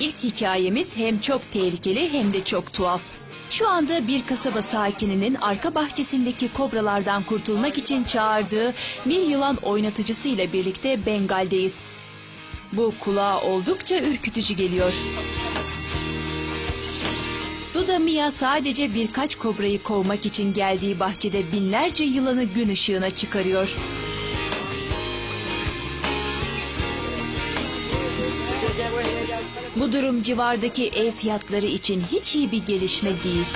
İlk hikayemiz hem çok tehlikeli hem de çok tuhaf. Şu anda bir kasaba sakininin arka bahçesindeki kobralardan kurtulmak için çağırdığı bir yılan oynatıcısı ile birlikte Bengal'deyiz. Bu kulağa oldukça ürkütücü geliyor. Duda Mia sadece birkaç kobrayı kovmak için geldiği bahçede binlerce yılanı gün ışığına çıkarıyor. Bu durum civardaki ev fiyatları için hiç iyi bir gelişme değil.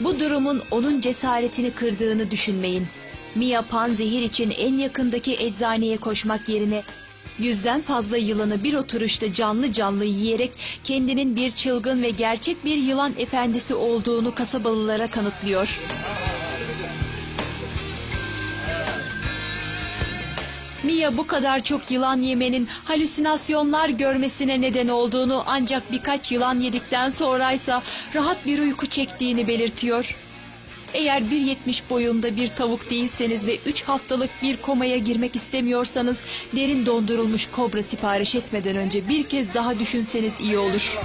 Bu durumun onun cesaretini kırdığını düşünmeyin. Mia panzehir için en yakındaki eczaneye koşmak yerine yüzden fazla yılanı bir oturuşta canlı canlı yiyerek kendinin bir çılgın ve gerçek bir yılan efendisi olduğunu kasabalılara kanıtlıyor. Mia bu kadar çok yılan yemenin halüsinasyonlar görmesine neden olduğunu ancak birkaç yılan yedikten sonraysa rahat bir uyku çektiğini belirtiyor. Eğer 1.70 boyunda bir tavuk değilseniz ve 3 haftalık bir komaya girmek istemiyorsanız derin dondurulmuş kobra sipariş etmeden önce bir kez daha düşünseniz iyi olur.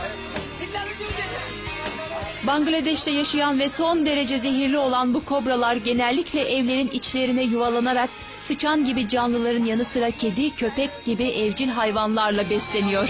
Bangladeş'te yaşayan ve son derece zehirli olan bu kobralar genellikle evlerin içlerine yuvalanarak sıçan gibi canlıların yanı sıra kedi, köpek gibi evcil hayvanlarla besleniyor.